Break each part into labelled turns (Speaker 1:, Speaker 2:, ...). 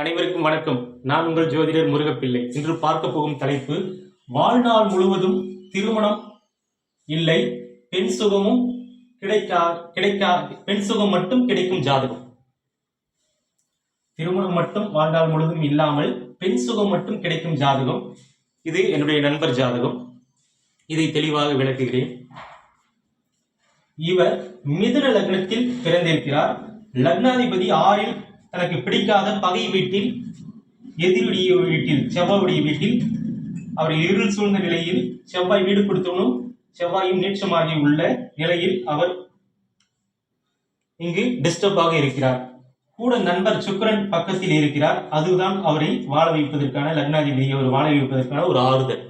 Speaker 1: அனைவருக்கும் வணக்கம். நான் உங்கள் ஜோதிடர் முருகப்பிள்ளை. இன்று பார்க்க போகும் தலைப்பு வாழ்நாள் முழுவதும் திருமணம் இல்லை பெண் சுகமும் கிடைக்கா கிடைக்கா பெண் சுகம் மட்டும் கிடைக்கும் ஜாதகம். திருமணம் மட்டும் வாழ்நாள் முழுவதும் இல்லாமல் பெண் சுகம் மட்டும் கிடைக்கும் ஜாதகம். இது என்னுடைய நண்பர் ஜாதகம். இதை தெளிவாக விளக்குகிறேன். இவர் மிதுன லக்னத்தில் பிறந்திருக்கிறார். லக்னாதிபதி ஆறில் தனக்கு பிடிக்காத பகை வீட்டில் எதிருடைய வீட்டில் செவ்வாயுடைய வீட்டில் அவர் இருள் சூழ்ந்த நிலையில் செவ்வாய் வீடு கொடுத்தவனும் செவ்வாயும் நீட்சமாகி உள்ள நிலையில் அவர் இங்கு டிஸ்டர்பாக இருக்கிறார். கூட நண்பர் சுக்கிரன் பக்கத்தில் இருக்கிறார். அதுதான் அவரை வாழ வைப்பதற்கான லக்னாதிபதி. அவர் வாழ வைப்பதற்கான ஒரு ஆறுதல்.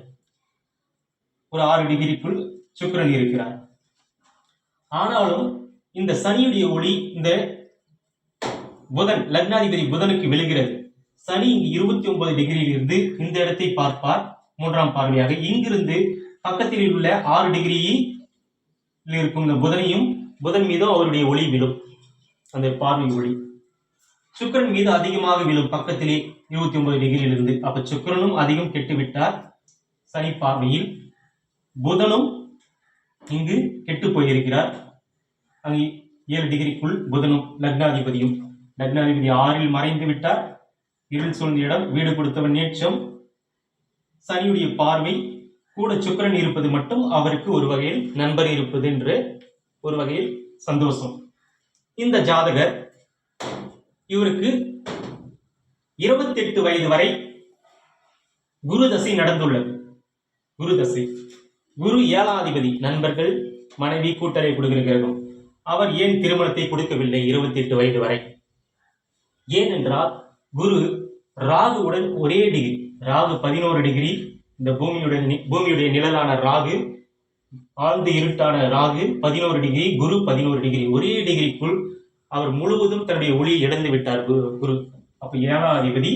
Speaker 1: ஒரு ஆறு டிகிரிக்குள் சுக்கரன் இருக்கிறார். ஆனாலும் இந்த சனியுடைய ஒளி இந்த புதன் லக்னாதிபதி புதனுக்கு விழுகிறது. சனி இங்கு இருபத்தி ஒன்பது டிகிரியில் இருந்து இந்த இடத்தை பார்ப்பார். மூன்றாம் பார்வையாக இங்கிருந்து பக்கத்தில் உள்ள ஆறு டிகிரியில் இருக்கும் இந்த புதனையும் புதன் மீதும் அவருடைய ஒளி விழும். அந்த பார்வை ஒளி. சுக்கரன் மீது அதிகமாக விழும் பக்கத்திலே இருபத்தி ஒன்பது டிகிரியில் இருந்து அப்ப சுக்கரனும் அதிகம் கெட்டுவிட்டார் சனி பார்வையில். புதனும் இங்கு கெட்டு போயிருக்கிறார். அங்கு ஏழு டிகிரிக்குள் புதனும் லக்னாதிபதியும் லக்னாதிபதி ஆறில் மறைந்து விட்டார். இருள் சூழ்ந்த இடம் வீடு கொடுத்தவன் நேற்றம். சனியுடைய பார்வை கூட சுக்கிரன் இருப்பது மட்டும் அவருக்கு ஒரு வகையில் நண்பர் இருப்பது என்று ஒரு வகையில் சந்தோஷம். இந்த ஜாதகர் இவருக்கு இருபத்தெட்டு வயது வரை குரு தசை நடந்துள்ளது. குரு தசை. குரு ஏழாதிபதி நண்பர்கள் மனைவி கூட்டலை கொடுக்கிற கிரகம். அவர் ஏன் திருமணத்தை கொடுக்கவில்லை இருபத்தி எட்டு வயது வரை? ஏனென்றால் குரு ராகுவுடன் ஒரே டிகிரி ராகு பதினோரு டிகிரி இந்த பூமியுடன் பூமியுடைய நிழலான ராகு ஆழ்ந்த இருட்டான ராகு பதினோரு டிகிரி குரு பதினோரு டிகிரி ஒரே டிகிரிக்குள் அவர் முழுவதும் தன்னுடைய ஒளியை இழந்து விட்டார் குரு குரு. அப்ப ஏழாதிபதி அதிபதி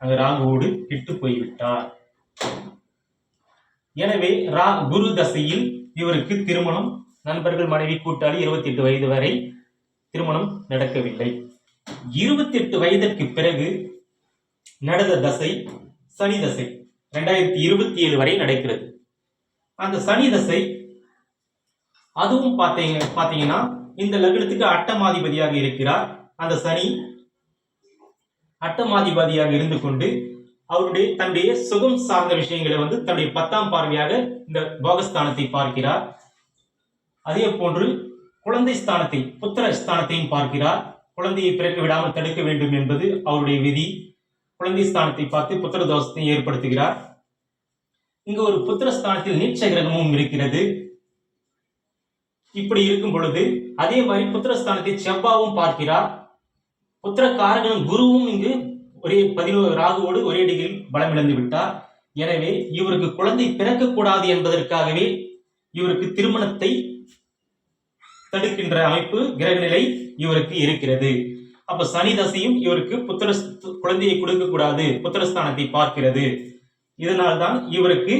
Speaker 1: அங்க ராகுவோடு கெட்டு போய்விட்டார். எனவே ரா குரு தசையில் இவருக்கு திருமணம் நண்பர்கள் மனைவி கூட்டாளி இருபத்தி எட்டு வயது வரை திருமணம் நடக்கவில்லை. இருபத்தி எட்டு வயதிற்கு பிறகு நடந்த தசை சனி தசை ரெண்டாயிரத்தி இருபத்தி ஏழு வரை நடக்கிறது. அந்த சனி தசை அதுவும் பார்த்தீங்க பார்த்தீங்கன்னா இந்த லக்னத்துக்கு அட்டமாதிபதியாக இருக்கிறார். அந்த சனி அட்டமாதிபதியாக இருந்து கொண்டு அவருடைய தன்னுடைய சுகம் சார்ந்த விஷயங்களை வந்து தன்னுடைய பத்தாம் பார்வையாக இந்த போகஸ்தானத்தை பார்க்கிறார். அதே போன்று குழந்தை ஸ்தானத்தை புத்திர ஸ்தானத்தையும் பார்க்கிறார். குழந்தையை பிறக்க விடாமல் தடுக்க வேண்டும் என்பது அவருடைய விதி. குழந்தை ஸ்தானத்தை பார்த்து புத்திர தோஷத்தை ஏற்படுத்துகிறார். இங்கு ஒரு புத்திர ஸ்தானத்தில் நீச்ச கிரகமும் இருக்கிறது. இப்படி இருக்கும் பொழுது அதே மாதிரி புத்திரஸ்தானத்தை செவ்வாவும் பார்க்கிறார். புத்திர காரகன் குருவும் இங்கு ஒரே பதினோரு ராகுவோடு ஒரே டிகிரியில் பலமிழந்து விட்டார். எனவே இவருக்கு குழந்தை பிறக்கக்கூடாது என்பதற்காகவே இவருக்கு திருமணத்தை தடுக்கின்ற அமைப்பு கிரகநிலை இவருக்கு இருக்கிறது. அப்ப சனி தசையும் இவருக்கு புத்திர குழந்தையை கொடுக்க கூடாது. புத்திரஸ்தானத்தை பார்க்கிறது. இதனால்தான் இவருக்கு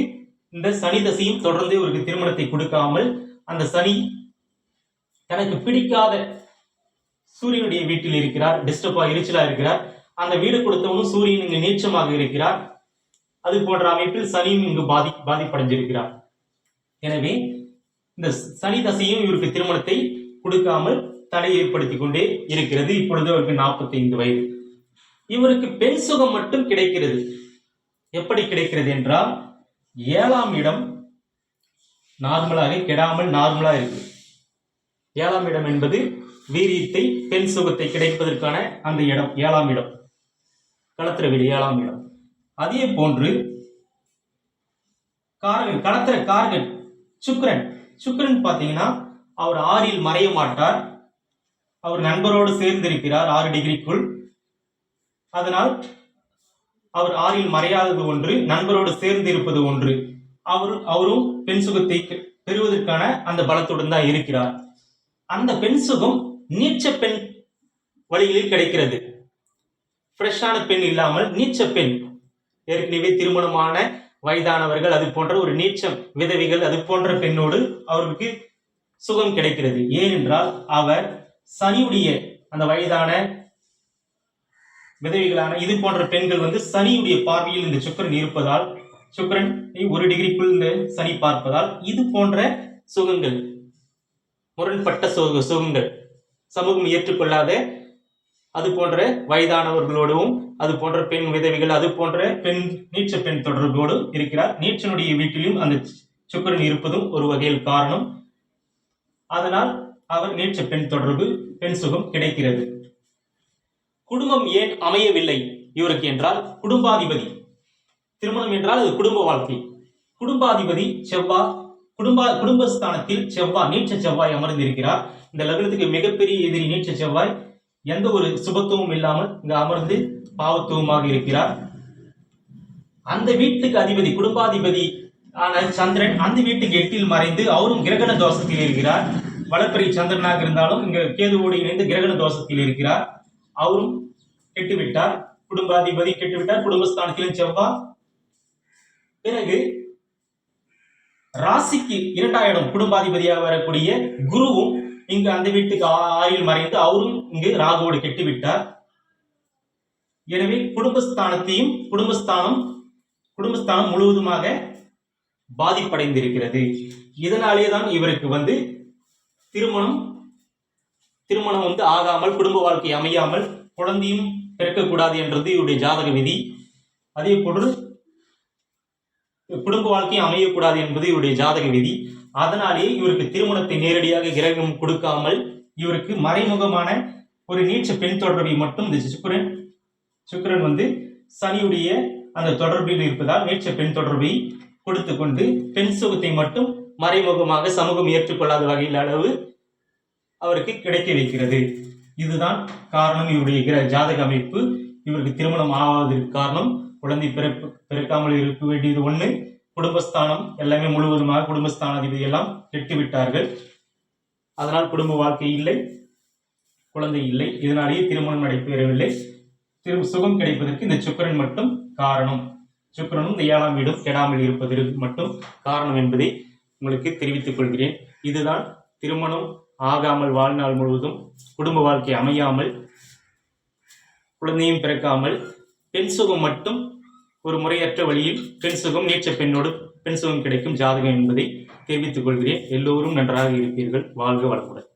Speaker 1: இந்த சனி தசையும் தொடர்ந்து இவருக்கு திருமணத்தை கொடுக்காமல் அந்த சனி தனக்கு பிடிக்காத சூரியனுடைய வீட்டில் இருக்கிறார். டிஸ்டர்பா எரிச்சலா இருக்கிறார். அந்த வீடு கொடுத்தவனும் சூரியன் இங்கு நீச்சமாக இருக்கிறார். அது போன்ற அமைப்பில் சனியும் இங்கு பாதி பாதிப்படைஞ்சிருக்கிறார். எனவே இந்த சனி தசையும் இவருக்கு திருமணத்தை கொடுக்காமல் தடை ஏற்படுத்தி கொண்டே இருக்கிறது. இப்பொழுது அவருக்கு 45 வயது. இவருக்கு பெண் சுகம் மட்டும் கிடைக்கிறது. எப்படி கிடைக்கிறது என்றால் ஏழாம் இடம் நார்மலாக கெடாமல் நார்மலாக இருக்கு. ஏழாம் இடம் என்பது வீரியத்தை பெண் சுகத்தை கிடைப்பதற்கான அந்த இடம் ஏழாம் இடம். களத்திர வீடு ஏழாம் இடம். அதே போன்று கார்கள் களத்திர கார்கள் சுக்ரன் சுக்கரன் பார்த்தீங்கன்னா அவர் ஆறில் மறைய மாட்டார். அவர் நண்பரோடு சேர்ந்திருக்கிறார் ஆறு டிகிரிக்குள். அதனால் அவர் ஆறில் மறையாதது ஒன்று நண்பரோடு சேர்ந்து இருப்பது ஒன்று. அவர் அவரும் பெண் சுகத்தை பெறுவதற்கான அந்த பலத்துடன் தான் இருக்கிறார். அந்த பெண் சுகம் நீச்ச பெண் வழிகளில் கிடைக்கிறது. ஃப்ரெஷ்ஷான பெண் இல்லாமல் நீச்ச பெண். ஏற்கனவே திருமணமான வயதானவர்கள் அது போன்ற ஒரு நீச்சம் விதவிகள் அது போன்ற பெண்ணோடு அவருக்கு சுகம் கிடைக்கிறது. ஏனென்றால் அவர் சனியுடைய அந்த வயதான விதவிகளான இது போன்ற பெண்கள் வந்து சனியுடைய பார்வையில் இந்த சுக்கரன் இருப்பதால் சுக்கரன் ஒரு டிகிரிக்குள் இந்த சனி பார்ப்பதால் இது போன்ற சுகங்கள் முரண்பட்ட சுக சுகங்கள் சமூகம் ஏற்றுக்கொள்ளாத அது போன்ற வயதானவர்களோடும் அது போன்ற பெண் விதவிகள் அது போன்ற பெண் நீச்ச பெண் தொடர்போடு இருக்கிறார். நீச்சனுடைய வீட்டிலும் அந்த சுக்கிரன் இருப்பதும் ஒரு வகையில் காரணம். அதனால் அவர் நீச்ச பெண் தொடர்பு பெண் சுகம் கிடைக்கிறது. குடும்பம் ஏன் அமையவில்லை? இவருக்கு என்றால் குடும்பாதிபதி. திருமணம் என்றால் அது குடும்ப வாழ்க்கை. குடும்பாதிபதி செவ்வா குடும்ப குடும்பஸ்தானத்தில் செவ்வாய் நீச்ச செவ்வாய் அமர்ந்திருக்கிறார். இந்த லக்னத்துக்கு மிகப்பெரிய எதிரி நீச்ச செவ்வாய் எந்த ஒரு சுபத்துவமும் இல்லாமல் இங்கு அமர்ந்து பாவத்துவமாக இருக்கிறார். அந்த வீட்டுக்கு அதிபதி குடும்பாதிபதி ஆன சந்திரன் அந்த வீட்டுக்கு எட்டில் மறைந்து அவரும் கிரகண தோஷத்தில் இருக்கிறார். வளர்ப்பறை சந்திரனாக இருந்தாலும் இங்க கேதுவோடு இணைந்து கிரகண தோஷத்தில் இருக்கிறார். அவரும் கெட்டுவிட்டார். குடும்பாதிபதி கெட்டுவிட்டார். குடும்பஸ்தானத்திலும் செவ்வாய். பிறகு ராசிக்கு இரண்டாயிரம் குடும்பாதிபதியாக வரக்கூடிய குருவும் இங்கு அந்த வீட்டுக்கு ஆ- மறைந்து அவரும் இங்கு ராகுவோடு கெட்டுவிட்டார். எனவே குடும்பஸ்தானத்தையும் குடும்பஸ்தானம் குடும்பஸ்தானம் முழுவதுமாக பாதிப்படைந்திருக்கிறது. இதனாலே தான் இவருக்கு வந்து திருமணம் திருமணம் வந்து ஆகாமல் குடும்ப வாழ்க்கை அமையாமல் குழந்தையும் பிறக்கக்கூடாது என்றது இவருடைய ஜாதக விதி. அதே போன்று குடும்ப வாழ்க்கையும் அமையக்கூடாது என்பது இவருடைய ஜாதக விதி. அதனாலே இவருக்கு திருமணத்தை நேரடியாக கிரகம் கொடுக்காமல் இவருக்கு மறைமுகமான ஒரு நீச்ச பெண் தொடர்பை மட்டும் இந்த சுக்கிரன் சுக்கிரன் வந்து சனியுடைய அந்த தொடர்பில் இருப்பதால் நீச்ச பெண் தொடர்பை கொடுத்து கொண்டு பெண் சுகத்தை மட்டும் மறைமுகமாக சமூகம் ஏற்றுக்கொள்ளாத வகையில் அளவு அவருக்கு கிடைக்க வைக்கிறது. இதுதான் காரணம். இவருடைய கிர- ஜாதக அமைப்பு. இவருக்கு திருமணம் ஆகாததற்கு காரணம். குழந்தை பிறப்பு பிறக்காமல் இருக்க வேண்டியது ஒன்று குடும்பஸ்தானம் எல்லாமே முழுவதுமாக குடும்பஸ்தானாதிபதி எல்லாம் கெட்டு விட்டார்கள் அதனால் குடும்ப வாழ்க்கை இல்லை குழந்தை இல்லை இதனாலேயே திருமணம் நடைபெறவில்லை. திரு சுகம் கிடைப்பதற்கு இந்த சுக்கிரன் மட்டும் காரணம். சுக்கிரனும் இந்த ஏழாம் வீடும் கெடாமல் இருப்பதற்கு மட்டும் காரணம் என்பதை உங்களுக்கு தெரிவித்துக் கொள்கிறேன். இதுதான் திருமணம் ஆகாமல் வாழ்நாள் முழுவதும் குடும்ப வாழ்க்கை அமையாமல் குழந்தையும் பிறக்காமல் பெண் சுகம் மட்டும் ஒரு முறையற்ற வழியில் பெண் சுகம் நீச்ச பெண்ணோடு பெண் சுகம் கிடைக்கும் ஜாதகம் என்பதை தெரிவித்துக் கொள்கிறேன். எல்லோரும் நன்றாக இருப்பீர்கள். வாழ்க வளமுடன்.